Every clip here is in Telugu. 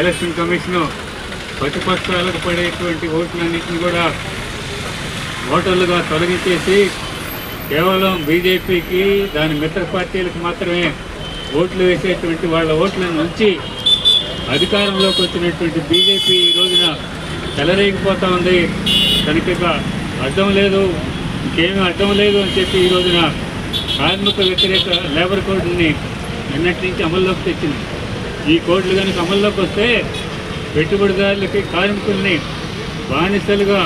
ఎలక్షన్ కమిషన్ ప్రతిపక్షాలకు పడేటువంటి ఓట్లన్నింటినీ కూడా ఓటర్లుగా తొలగించేసి కేవలం బీజేపీకి దాని మిత్ర పార్టీలకు మాత్రమే ఓట్లు వేసేటువంటి వాళ్ళ ఓట్లను ఉంచి అధికారంలోకి వచ్చినటువంటి బీజేపీ ఈ రోజున చెలరేగిపోతా ఉంది. తనకి అర్థం లేదు ఇంకేమీ అర్థం లేదు అని చెప్పి ఈ రోజున కార్మిక వ్యతిరేక లేబర్ కోడ్ని నిన్నటి నుంచి అమల్లోకి తెచ్చింది. ఈ కోట్లు కనుక అమల్లోకి వస్తే పెట్టుబడిదారులకి కార్మికుల్ని బానిసలుగా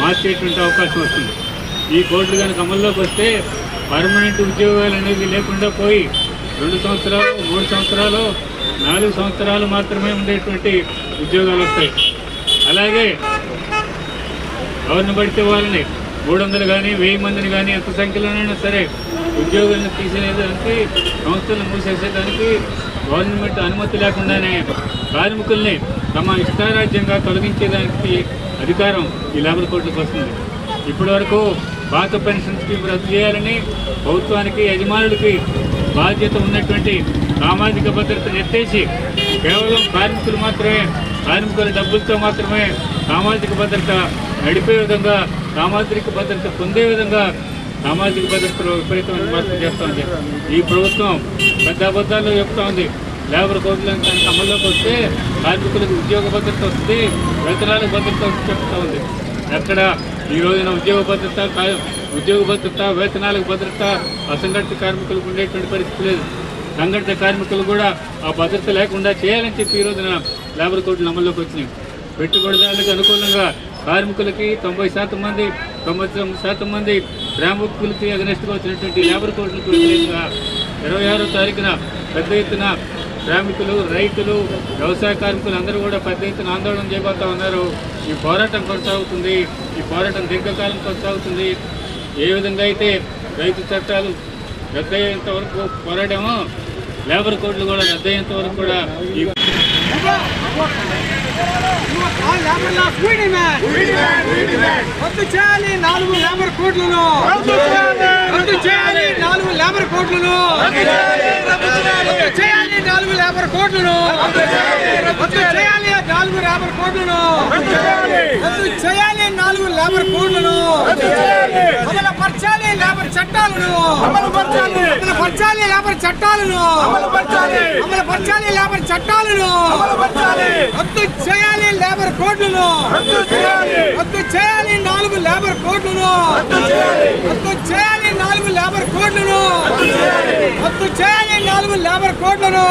మార్చేటువంటి అవకాశం వస్తుంది. ఈ కోట్లు కనుక అమల్లోకి వస్తే పర్మనెంట్ ఉద్యోగాలు అనేది లేకుండా పోయి రెండు సంవత్సరాలు మూడు సంవత్సరాలు నాలుగు సంవత్సరాలు మాత్రమే ఉండేటువంటి ఉద్యోగాలు వస్తాయి. అలాగే ఎవరిని పడితే వాళ్ళని మూడు వందలు కానీ వెయ్యి మందిని కానీ ఎంత సంఖ్యలోనైనా సరే ఉద్యోగాలను తీసేదానికి సంస్థలను మూసేసేదానికి గవర్నమెంట్ అనుమతి లేకుండానే కార్మికుల్ని తమ ఇష్టారాజ్యంగా తొలగించేదానికి అధికారం ఈ లేబర్ కోర్టులకు వస్తుంది. ఇప్పటి వరకు పాత పెన్షన్ స్కీమ్ రద్దు చేయాలని ప్రభుత్వానికి యజమానులకి బాధ్యత ఉన్నటువంటి సామాజిక భద్రతను ఎత్తేసి కేవలం కార్మికులు మాత్రమే కార్మికుల డబ్బులతో మాత్రమే సామాజిక భద్రత నడిపే విధంగా సామాజిక భద్రత పొందే విధంగా సామాజిక భద్రతలో విపరీతమైన మార్పులు చేస్తూ ఉంది. ఈ ప్రభుత్వం పెద్ద అబద్ధాలు చెప్తా ఉంది. లేబర్ కోడ్లను కనుక అమల్లోకి వస్తే కార్మికులకు ఉద్యోగ భద్రత వస్తుంది వేతనాలకు భద్రత వస్తుంది చెప్తా ఉంది. ఎక్కడ? ఈ రోజున ఉద్యోగ భద్రత ఉద్యోగ భద్రత వేతనాలకు భద్రత అసంఘటిత కార్మికులకు ఉండేటువంటి పరిస్థితి లేదు. సంఘటిత కార్మికులు కూడా ఆ భద్రత లేకుండా చేయాలని చెప్పి ఈ రోజున లేబర్ కోడ్లు అమల్లోకి వచ్చినాయి. పెట్టుబడిదారులకు అనుకూలంగా కార్మికులకి తొంభై శాతం మంది తొంభై తొమ్మిది శాతం మంది శ్రామికులకి అగనెస్ట్గా వచ్చినటువంటి లేబర్ కోడ్లకు ఇరవై ఆరో తారీఖున పెద్ద ఎత్తున శ్రామికులు రైతులు వ్యవసాయ కార్మికులు అందరూ కూడా పెద్ద ఎత్తున ఆందోళన చేయబోతా ఉన్నారు. ఈ పోరాటం కొనసాగుతుంది. ఈ పోరాటం దీర్ఘకాలం కొనసాగుతుంది. ఏ విధంగా అయితే రైతు చట్టాలు రద్దయ్యేంత వరకు పోరాడామో లేబర్ కోడ్లు కూడా రద్దయ్యేంత వరకు కూడా ఈ రద్దు చేయాలి నాలుగు లేబర్ రద్దు చేయాలి నాలుగు లేబర్ రద్దు చేయాలి. నాలుగు లేబర్ కోట్లను. రద్దు చేయాలి నాలుగు లేబర్ కోట్లను. రద్దు చేయాలి. నాలుగు లేబర్ కోట్లను. అమలుపరచాలి లేబర్ చట్టాలను. అమలుపరచాలి లేబర్ చట్టాలను. అమలుపరచాలి లేబర్ చట్టాలను. రద్దు చేయాలి లేబర్ కోడ్లను రద్దు చేయాలి. లేబర్ రద్దు చేయాలి నాలుగు లేబర్ కోడ్లను రద్దు చేయాలి. నాలుగు లేబర్ కోడ్లను